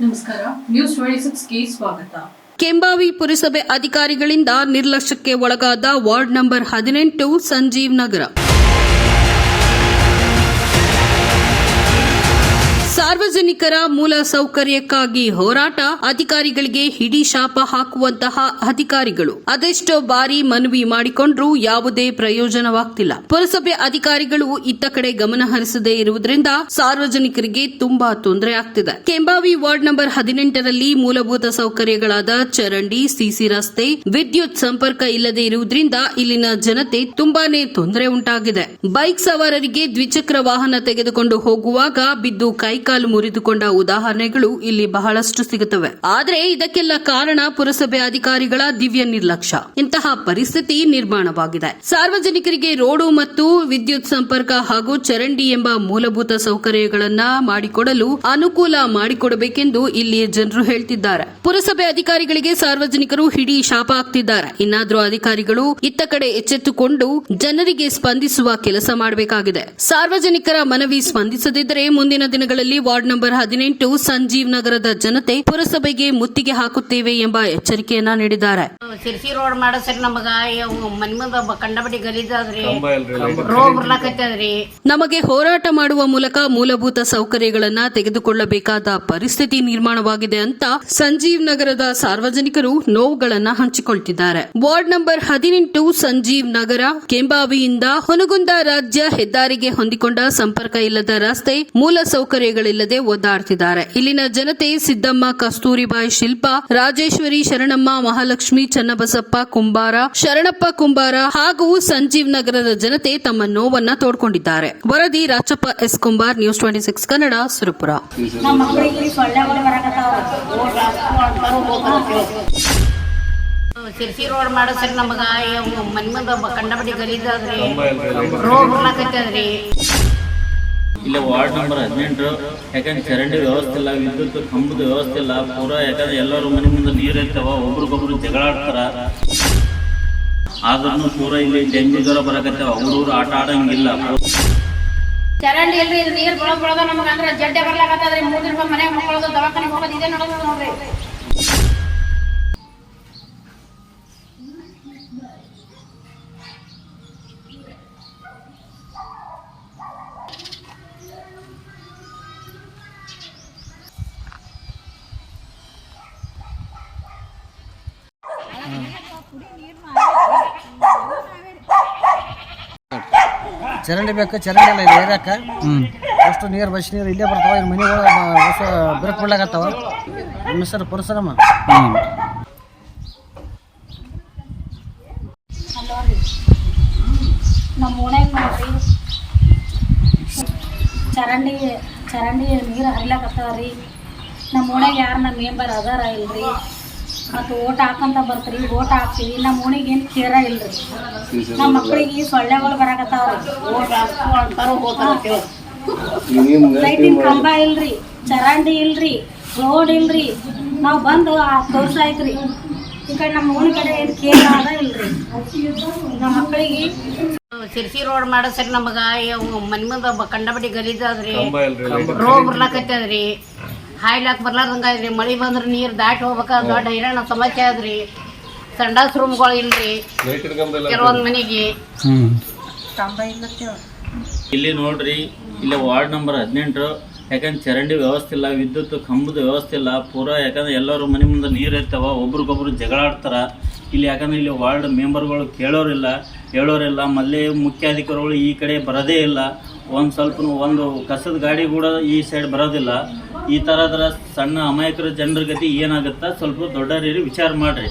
ನಮಸ್ಕಾರ. News twenty ಸ್ವಾಗತ. ಕೆಂಬಾವಿ ಪುರಸಭೆ ಅಧಿಕಾರಿಗಳಿಂದ ನಿರ್ಲಕ್ಷ್ಯಕ್ಕೆ ಒಳಗಾದ ವಾರ್ಡ್ ನಂಬರ್ ಹದಿನೆಂಟು ಸಂಜೀವ್ ನಗರ. ಸಾರ್ವಜನಿಕರ ಮೂಲ ಸೌಕರ್ಯಕ್ಕಾಗಿ ಹೋರಾಟ, ಅಧಿಕಾರಿಗಳಿಗೆ ಹಿಡಿ ಶಾಪ ಹಾಕುವಂತಹ ಅಧಿಕಾರಿಗಳು. ಅದೆಷ್ಟೋ ಬಾರಿ ಮನವಿ ಮಾಡಿಕೊಂಡ್ರೂ ಯಾವುದೇ ಪ್ರಯೋಜನವಾಗ್ತಿಲ್ಲ. ಪುರಸಭೆ ಅಧಿಕಾರಿಗಳು ಇತ್ತ ಕಡೆ ಗಮನ ಹರಿಸದೇ ಇರುವುದರಿಂದ ಸಾರ್ವಜನಿಕರಿಗೆ ತುಂಬಾ ತೊಂದರೆ ಆಗ್ತಿದೆ. ಕೆಂಬಾವಿ ವಾರ್ಡ್ ನಂಬರ್ ಹದಿನೆಂಟರಲ್ಲಿ ಮೂಲಭೂತ ಸೌಕರ್ಯಗಳಾದ ಚರಂಡಿ, ಸಿಸಿ ರಸ್ತೆ, ವಿದ್ಯುತ್ ಸಂಪರ್ಕ ಇಲ್ಲದೆ ಇರುವುದರಿಂದ ಇಲ್ಲಿನ ಜನತೆ ತುಂಬಾನೇ ತೊಂದರೆ ಉಂಟಾಗಿದೆ. ಬೈಕ್ ಸವಾರರಿಗೆ ದ್ವಿಚಕ್ರ ವಾಹನ ತೆಗೆದುಕೊಂಡು ಹೋಗುವಾಗ ಬಿದ್ದು ಕೈಕಾಲು ಮುರಿದುಕೊಂಡ ಉದಾಹರಣೆಗಳು ಇಲ್ಲಿ ಬಹಳಷ್ಟು ಸಿಗುತ್ತವೆ. ಆದರೆ ಇದಕ್ಕೆಲ್ಲ ಕಾರಣ ಪುರಸಭೆ ಅಧಿಕಾರಿಗಳ ದಿವ್ಯ ನಿರ್ಲಕ್ಷ್ಯ. ಇಂತಹ ಪರಿಸ್ಥಿತಿ ನಿರ್ಮಾಣವಾಗಿದೆ. ಸಾರ್ವಜನಿಕರಿಗೆ ರೋಡು ಮತ್ತು ವಿದ್ಯುತ್ ಸಂಪರ್ಕ ಹಾಗೂ ಚರಂಡಿ ಎಂಬ ಮೂಲಭೂತ ಸೌಕರ್ಯಗಳನ್ನ ಮಾಡಿಕೊಡಲು ಅನುಕೂಲ ಮಾಡಿಕೊಡಬೇಕೆಂದು ಇಲ್ಲಿ ಜನರು ಹೇಳ್ತಿದ್ದಾರೆ. ಪುರಸಭೆ ಅಧಿಕಾರಿಗಳಿಗೆ ಸಾರ್ವಜನಿಕರು ಹಿಡಿ ಶಾಪ ಹಾಕ್ತಿದ್ದಾರೆ. ಇನ್ನಾದರೂ ಅಧಿಕಾರಿಗಳು ಇತ್ತ ಕಡೆ ಎಚ್ಚೆತ್ತುಕೊಂಡು ಜನರಿಗೆ ಸ್ಪಂದಿಸುವ ಕೆಲಸ ಮಾಡಬೇಕಾಗಿದೆ. ಸಾರ್ವಜನಿಕರ ಮನವಿ ಸ್ಪಂದಿಸದಿದ್ದರೆ ಮುಂದಿನ ದಿನಗಳಲ್ಲಿ ವಾರ್ಡ್ ನಂಬರ್ ಹದಿನೆಂಟು ಸಂಜೀವ್ ನಗರದ ಜನತೆ ಪುರಸಭೆಗೆ ಮುತ್ತಿಗೆ ಹಾಕುತ್ತೇವೆ ಎಂಬ ಎಚ್ಚರಿಕೆಯನ್ನ ನೀಡಿದ್ದಾರೆ. ಸಿರ್ಸಿ ರೋಡ್ ಮಾಡಸ್ರಿ ನಮಗ ಮನಿ ಮುಂದ ಕಂಡಬಡಿ ಗಲೀಜಾದ್ರಿ. ಬರ್ಲಾಕತ್ತದ್ರಿ. ನಮಗೆ ಹೋರಾಟ ಮಾಡುವ ಮೂಲಕ ಮೂಲಭೂತ ಸೌಕರ್ಯಗಳನ್ನ ತೆಗೆದುಕೊಳ್ಳಬೇಕಾದ ಪರಿಸ್ಥಿತಿ ನಿರ್ಮಾಣವಾಗಿದೆ ಅಂತ ಸಂಜೀವ್ ನಗರದ ಸಾರ್ವಜನಿಕರು ನೋವುಗಳನ್ನ ಹಂಚಿಕೊಳ್ತಿದ್ದಾರೆ. ವಾರ್ಡ್ ನಂಬರ್ ಹದಿನೆಂಟು ಸಂಜೀವ್ ನಗರ ಕೆಂಬಾವಿಯಿಂದ ಹೊನಗುಂದ ರಾಜ್ಯ ಹೆದ್ದಾರಿಗೆ ಹೊಂದಿಕೊಂಡ ಸಂಪರ್ಕ ಇಲ್ಲದ ರಸ್ತೆ ಮೂಲ ಸೌಕರ್ಯಗಳಿಲ್ಲದೆ ಒದ್ದಾಡ್ತಿದ್ದಾರೆ ಇಲ್ಲಿನ ಜನತೆ ಸಿದ್ದಮ್ಮ ಕಸ್ತೂರಿಬಾಯಿ ಶಿಲ್ಪ ರಾಜೇಶ್ವರಿ ಶರಣಮ್ಮ ಮಹಾಲಕ್ಷ್ಮಿ ಚನ್ನಬಸಪ್ಪ ಕುಂಬಾರ ಶರಣಪ್ಪ ಕುಂಬಾರ ಹಾಗೂ ಸಂಜೀವ್ ನಗರದ ಜನತೆ ತಮ್ಮ ನೋವನ್ನ ತೋಡ್ಕೊಂಡಿದ್ದಾರೆ. ವರದಿ Rachappa S. Kumbar news twenty six Kannada Surapur. Sirsi road ಮಾಡಿಸ್ರಿ ನಮಗ. ಇವು ಮನಿ ಮುಂದ ಬ- ಕಂಡಬಡಿ ಗಲೀಜಾದ್ರಿ ರೋಗ್ ಬರ್ಲಾಕತ್ತದ್ರಿ ಇಲ್ಲಿ ವಾರ್ಡ್ ನಂಬರ್ ಹದಿನೆಂಟು. ಯಾಕಂದ್ರೆ ಚರಂಡಿ ವ್ಯವಸ್ಥೆ ಇಲ್ಲ, ವಿದ್ಯುತ್ ಕಂಬದ ವ್ಯವಸ್ಥೆ ಇಲ್ಲ, ಪೂರ ಯಾಕಂದ್ರೆ ಎಲ್ಲರೂ ಮನೆ ಮುಂದೆ ನೀರು ಇರ್ತಾವ, ಒಬ್ರಿಗೊಬ್ರು ಜಗಳ ಆಡ್ತಾರ. ಆದ್ರೂ ಪೂರ ಇಲ್ಲಿ ಡೆಂಗ್ಯೂ ಜ್ವರ ಬರಕತ್ತಾವ ಅವ್ರವ್ರು ಆಟ ಆಡಂಗಿಲ್ಲ. ಚರಂಡಿ ಇಲ್ರಿ ಇದು ನೀರ್ ಬಳದ ನಮಗ ಅಂದ್ರ ಜಡ್ಡೆ ಬರ್ಲಾಕತ್ತದ್ರಿ. ಮೂರ್ ದಿನ ಮನ್ಯಾಗ ಮಕ್ಕಳದು ದವಾಖಾನೆ ಹೋಗೋದು, ಇದೇ ನೋಡೋದು ನೋಡ್ರಿ. ಚರಂಡಿ ಬೇಕು ಚರಂಡಿ ಎಲ್ಲ ಇಲ್ಲಿ ಏರಿಯಾಕ. ಅಷ್ಟು ನೀರು ಬಸ್ ನೀರು ಇಲ್ಲೇ ಬರ್ತಾವ ಇಲ್ಲಿ ಮನೆ ಒಳಗೆ ಹೊಸ ಬಿರಕ್ ಬಿಡ್ಲಾಕತ್ತಾವ ನಮ್ಮ ಹೆಸರು ನಮ್ಮ ಓಣ್ಯಾಗ ನೋಡ್ರಿ ಚರಂಡಿ ಚರಂಡಿ ನೀರು ಹರಿಲಾಕತ್ತಾವ್ರಿ ನಮ್ಮ ಓಣ್ಯಾಗ ಯಾರು ನಮ್ಮ ಮೆಂಬರ್ ಅದಾರ ಇಲ್ರಿ? ಮತ್ತು ಓಟ್ ಹಾಕಂತ ಬರ್ತೀರಿ ಓಟ್ ಹಾಕ್ತೀವಿ ನಮ್ಮ ಓಣಿಗೆ ಏನು ಕೇರ ಇಲ್ರಿ. ನಮ್ಮ ಮಕ್ಕಳಿಗೆ ಸೊಳ್ಳೆಗಳು ಬರಾಕತ್ತಾವ್ರಿ. ಓಟ್ ಅಂತಾರು ಲೈಟಿನ ಕಂಬ ಇಲ್ರಿ ಚರಂಡಿ ಇಲ್ರಿ ರೋಡ್ ಇಲ್ರಿ. ನಾವು ಬಂದು ತೋರ್ಸಾಯ್ತ್ರಿ. ಈ ಕಡೆ ನಮ್ಮ ಓಣಿ ಕಡೆ ಏನು ಕೇರ ಅದ ಇಲ್ರಿ. ನಮ್ಮ ಮಕ್ಕಳಿಗೆ ಸಿರ್ಸಿ ರೋಡ್ ಮಾಡಸ್ರಿ ನಮಗ ಮನಿ ಮುಂದ ಕಂಡಬಡಿ ಕಂಡಬಡಿ ಗಲೀಜಾದ್ರಿ ರೋಗ ಬರ್ಲಾಕತ್ತದ್ರಿ ಹಾಯ್ಲಾಕ್ ಬರ್ಲಾರ್ದಂಗ ಐತ್ರಿ ಮಳಿ ಬಂದ್ರ ನೀರ್ ದಾಟಿ ಹೋಗ್ಬೇಕ ದೊಡ್ಡ ಹೈರಾಣ ಸಮಸ್ಯೆ ಆದ್ರಿ. ಸಂಡಾಸ್ ರೂಮ್ಗಳು ಇಲ್ರಿ. ಕೆಲವೊಂದ್ ಮನೆಗೆ. ಇಲ್ಲಿ ನೋಡ್ರಿ ಇಲ್ಲಿ ವಾರ್ಡ್ ನಂಬರ್ ಹದಿನೆಂಟು. ಯಾಕಂದ್ರೆ ಚರಂಡಿ ವ್ಯವಸ್ಥೆ ಇಲ್ಲ ವಿದ್ಯುತ್ ಕಂಬದ ವ್ಯವಸ್ಥೆ ಇಲ್ಲ. ಪೂರಾ ಯಾಕಂದ್ರೆ ಎಲ್ಲರೂ ಮನೆ ಮುಂದೆ ನೀರು ಇರ್ತಾವ ಒಬ್ರಿಗೊಬ್ರು ಜಗಳ ಆಡ್ತಾರ. ಇಲ್ಲಿ ಯಾಕಂದ್ರೆ ಇಲ್ಲಿ ವಾರ್ಡ್ ಮೆಂಬರ್ಗಳು ಕೇಳೋರಿಲ್ಲ ಹೇಳೋರಿಲ್ಲ ಮಲ್ಲಿ ಮುಖ್ಯಾಧಿಕಾರಿಗಳು ಈ ಕಡೆ ಬರೋದೇ ಇಲ್ಲ. ಒಂದು ಸ್ವಲ್ಪ ಒಂದು ಕಸದ ಗಾಡಿ ಕೂಡ ಈ ಸೈಡ್ ಬರೋದಿಲ್ಲ. ಈ ಥರದ ಸಣ್ಣ ಅಮಾಯಕರ ಜನರ ಗತಿ ಏನಾಗುತ್ತಾ? ಸ್ವಲ್ಪ ದೊಡ್ಡರೀರಿ ವಿಚಾರ ಮಾಡ್ರಿ.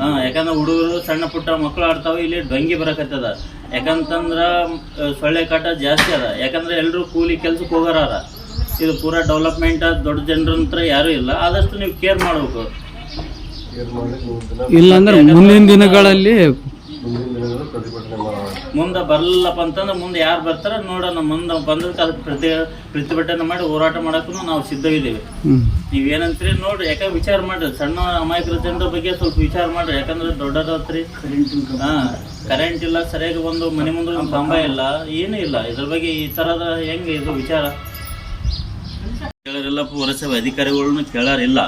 ಹಾಂ ಯಾಕಂದ್ರೆ ಹುಡುಗರು ಸಣ್ಣ ಪುಟ್ಟ ಮಕ್ಕಳು ಆಡ್ತಾವ ಇಲ್ಲಿ ಡೊಂಗಿ ಬರಕತ್ತದ. ಯಾಕಂತಂದ್ರ ಸೊಳ್ಳೆ ಕಾಟ ಜಾಸ್ತಿ ಅದ. ಯಾಕಂದ್ರೆ ಎಲ್ಲರೂ ಕೂಲಿ ಕೆಲ್ಸಕ್ಕೆ ಹೋಗಾರ ಇದು ಪೂರಾ ಡೆವಲಪ್ಮೆಂಟ್ ದೊಡ್ಡ ಜನರ ಹತ್ರ ಯಾರೂ ಇಲ್ಲ. ಆದಷ್ಟು ನೀವು ಕೇರ್ ಮಾಡ್ಬೇಕು. ಇಲ್ಲಾಂದ್ರೆ ಮುಂದಿನ ದಿನಗಳಲ್ಲಿ ಮುಂದೆ ಬರಲ್ಲಪ್ಪ ಅಂತಂದ್ರೆ ಮುಂದೆ ಯಾರು ಬರ್ತಾರ ನೋಡೋಣ ಮುಂದೆ ಬಂದಕ್ಕೆ ಅದಕ್ಕೆ ಪ್ರತಿ ಪ್ರತಿಭಟನೆ ಮಾಡಿ ಹೋರಾಟ ಮಾಡಕ್ಕೂ ನಾವು ಸಿದ್ಧವಿದ್ದೇವೆ. ನೀವೇನಂತೀರಿ ನೋಡ್ರಿ ಯಾಕಂದ್ರೆ ವಿಚಾರ ಮಾಡ್ರಿ ಸಣ್ಣ ಅಮಾಯಕರ ಜನರ ಬಗ್ಗೆ ಸ್ವಲ್ಪ ವಿಚಾರ ಮಾಡ್ರಿ ಯಾಕಂದ್ರೆ ದೊಡ್ಡದತ್ರಿ ಹಾ ಕರೆಂಟ್ ಇಲ್ಲ ಸರಿಯಾಗಿ ಒಂದು ಮನೆ ಮುಂದೆ ಒಂದು ಕಂಬ ಇಲ್ಲ ಏನೂ ಇಲ್ಲ. ಇದ್ರ ಬಗ್ಗೆ ಈ ಥರದ ಹೆಂಗೆ ಇದು ವಿಚಾರ? ಕೇಳೋರಿಲ್ಲ ಪುರಸಭೆ ಅಧಿಕಾರಿಗಳನ್ನು ಕೇಳೋರಿಲ್ಲ.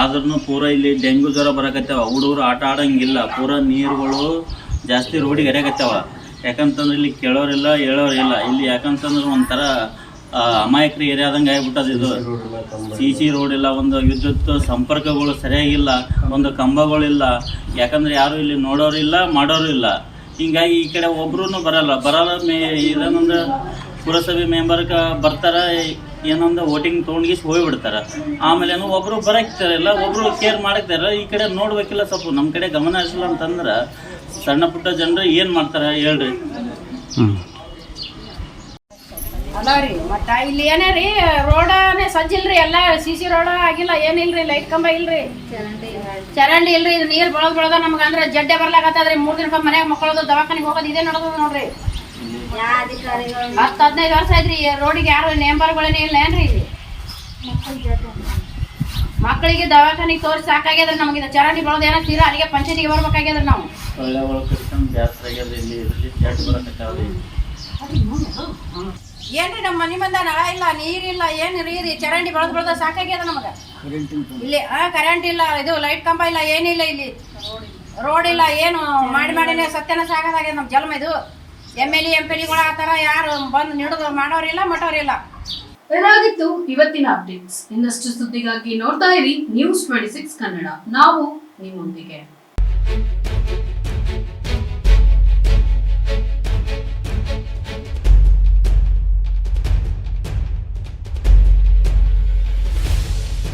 ಆದ್ರೂ ಪೂರ ಇಲ್ಲಿ ಡೆಂಗು ಜ್ವರ ಬರಕತ್ತಾವ. ಹುಡುಗರು ಆಟ ಆಡಂಗಿಲ್ಲ. ಪೂರ ನೀರುಗಳು ಜಾಸ್ತಿ ರೋಡಿಗೆ ಹರಿಯಕತ್ತಾವ. ಯಾಕಂತಂದ್ರೆ ಇಲ್ಲಿ ಕೇಳೋರಿಲ್ಲ, ಹೇಳೋರಿಲ್ಲ. ಇಲ್ಲಿ ಯಾಕಂತಂದ್ರೆ ಒಂಥರ ಅಮಾಯಕರ ಏರಿಯಾದಂಗೆ ಆಗ್ಬಿಟ್ಟದ ಇದು. ಸಿ ಸಿ ರೋಡ್ ಇಲ್ಲ, ಒಂದು ವಿದ್ಯುತ್ ಸಂಪರ್ಕಗಳು ಸರಿಯಾಗಿಲ್ಲ, ಒಂದು ಕಂಬಗಳಿಲ್ಲ. ಯಾಕಂದ್ರೆ ಯಾರು ಇಲ್ಲಿ ನೋಡೋರಿಲ್ಲ ಮಾಡೋರು ಇಲ್ಲ ಹಿಂಗಾಗಿ ಈ ಕಡೆ ಒಬ್ರು ಬರಲ್ಲ. ಬರಲ್ಲ ಮೇ ಇದೇನಂದ್ರೆ ಪುರಸಭೆ ಮೆಂಬರ್ಗೆ ಬರ್ತಾರ. ಏನೊಂದು ವೋಟಿಂಗ್ ತೊಗೊಂಡ್ಗಿಸಿ ಹೋಗ್ಬಿಡ್ತಾರ. ಆಮೇಲೆ ಏನು ಒಬ್ರು ಬರಕ್ತಾರಿಲ್ಲ ಒಬ್ರು ಕೇರ್ ಮಾಡಕ್ತಾರ ಈ ಕಡೆ ನೋಡ್ಬೇಕಿಲ್ಲ ಸ್ವಲ್ಪ ನಮ್ಮ ಕಡೆ ಗಮನ ಹರಿಸಿಲ್ಲ ಅಂತಂದ್ರೆ ಸಣ್ಣ ಪುಟ್ಟ ಜನರು ಏನು ಮಾಡ್ತಾರ ಹೇಳ್ರಿ. ಅದಾವ್ರಿ ಮತ್ತ ಇಲ್ಲಿ ಏನೇ ರೀ ರೋಡನೇ ಸಜ್ಜಿಲ್ರಿ ಎಲ್ಲ ಸಿ ಸಿ ರೋಡ ಆಗಿಲ್ಲ ಏನಿಲ್ರಿ ಲೈಟ್ ಕಂಬ ಇಲ್ರಿ? ಚರಂಡಿ ಇಲ್ರಿ. ಇದು ನೀರ್ ಬೆಳದ್ ಬೆಳದ ನಮ್ಗ ಅಂದ್ರೆ ಜಡ್ಡೆ ಬರ್ಲಾಕತ್ತದ್ರಿ ಮೂರ್ ದಿನ ಮನ್ಯಾಗ ಮಕ್ಕಳದು ದವಾಖಾನಿಗೆ ಹೋಗೋದು ಇದೇ ನೋಡೋದು ನೋಡ್ರಿ. ಹತ್ತು ಹದಿನೈದು ವರ್ಷ ಆಯ್ತ್ರಿ ರೋಡಿಗೆ ಯಾರು ನೇಂಬರ್ಗಳೇನೇ ಇಲ್ಲ ಏನ್ರಿ ಇಲ್ಲಿ? ಮಕ್ಕಳಿಗೆ ದವಾಖಾನಿಗೆ ತೋರಿಸಿ ಸಾಕಾಗ್ಯದ ನಮಗೆ ಇದು ಚರಂಡಿ ಬಳದ ಏನೋ ತೀರಾ ಅಲ್ಲಿಗೆ ಪಂಚಾಯತಿಗೆ ಬರ್ಬೇಕಾಗ್ಯದ್ರಿ ನಾವು. ಏನ್ರಿ ನಮ್ಮ ಮನೆ ಬಂದ ನಳ ಇಲ್ಲ ನೀರಿಲ್ಲ ಏನು ರೀ ಚರಂಡಿ ಬೆಳೆದು ಬೆಳೆದ ಸಾಕಾಗ್ಯದ ನಮಗ? ಇಲ್ಲಿ ಆ ಕರೆಂಟ್ ಇಲ್ಲ ಇದು ಲೈಟ್ ಕಂಬ ಇಲ್ಲ ಏನಿಲ್ಲ ಇಲ್ಲಿ. ರೋಡ್ ಇಲ್ಲ ಏನು ಮಾಡಿ ಮಾಡಿನೇ ಸತ್ಯನ ಸಾಕಾಗ್ಯದ ನಮ್ಮ ಜನ್ಮ ಇದು. ಎಂ ಎಲ್ ಎಂ ಪಿ ಆ ಆತರ ಯಾರು ಬಂದು ನೀಡೋದು ಮಾಡೋರಿಲ್ಲ ಮಟೋರಿಲ್ಲ ಇದಾಗಿತ್ತು ಇವತ್ತಿನ ಅಪ್ಡೇಟ್ಸ್ ಇನ್ನಷ್ಟು ಸುದ್ದಿಗಾಗಿ ನೋಡ್ತಾ ಇರಿ ನ್ಯೂಸ್ ಟ್ವೆಂಟಿ ಸಿಕ್ಸ್ ಕನ್ನಡ. ನಾವು ನಿಮ್ಮೊಂದಿಗೆ.